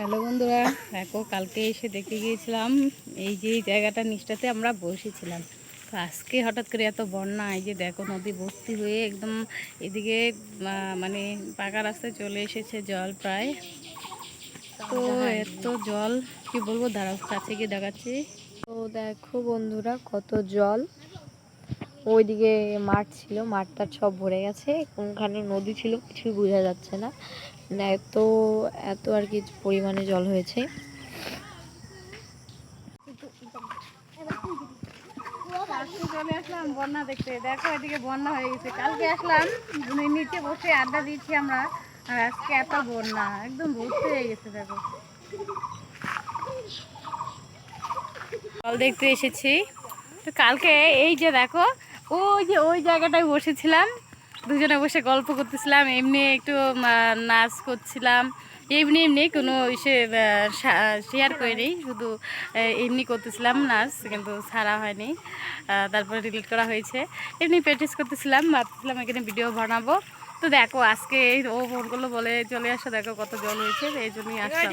Hello বন্ধুরা, দেখো কালকে এসে দেখে গিয়েছিলাম, এই যে জায়গাটা নিচটাতে আমরা বসেছিলাম। তো আজকে হঠাৎ করে এত বন্যা, এই যে দেখো নদী ভর্তি হয়ে একদম এদিকে মানে পাকা রাস্তায় চলে এসেছে জল প্রায়। তো এত জল, কি বলব, দাঁড়াও, কাছে গিয়ে দেখাচ্ছি। তো দেখো বন্ধুরা কত জল। ওইদিকে মাঠ ছিল, মাঠটা সব ভরে গেছে, কোনখানে নদী ছিল কিছুই বোঝা যাচ্ছে না। এত এত আর কি পরিমাণে জল হয়েছে। বন্যা দেখতে দেখো এদিকে বন্যা হয়ে গেছে কালকে আসলাম নিচে বসে আড্ডা দিচ্ছি আমরা আর এত বন্যা একদম হয়ে গেছে দেখো জল দেখতে এসেছি তো কালকে এই যে দেখো ওই যে ওই জায়গাটায় বসেছিলাম। দুজনে বসে গল্প করতেছিলাম, এমনি একটু নাচ করছিলাম। এমনি এমনি কোনো ইসে শেয়ার করিনি শুধু এমনি করতেছিলাম নাচ, কিন্তু ছাড়া হয়নি। তারপরে ডিলিট করা হয়েছে। এমনি প্র্যাকটিস করতেছিলাম, ভাবতেছিলাম এখানে ভিডিও বানাবো। তো দেখো, আজকে ও ফোন করল বলে, চলে আসো, দেখো কত জল হয়েছে এই জন্যই আসলাম।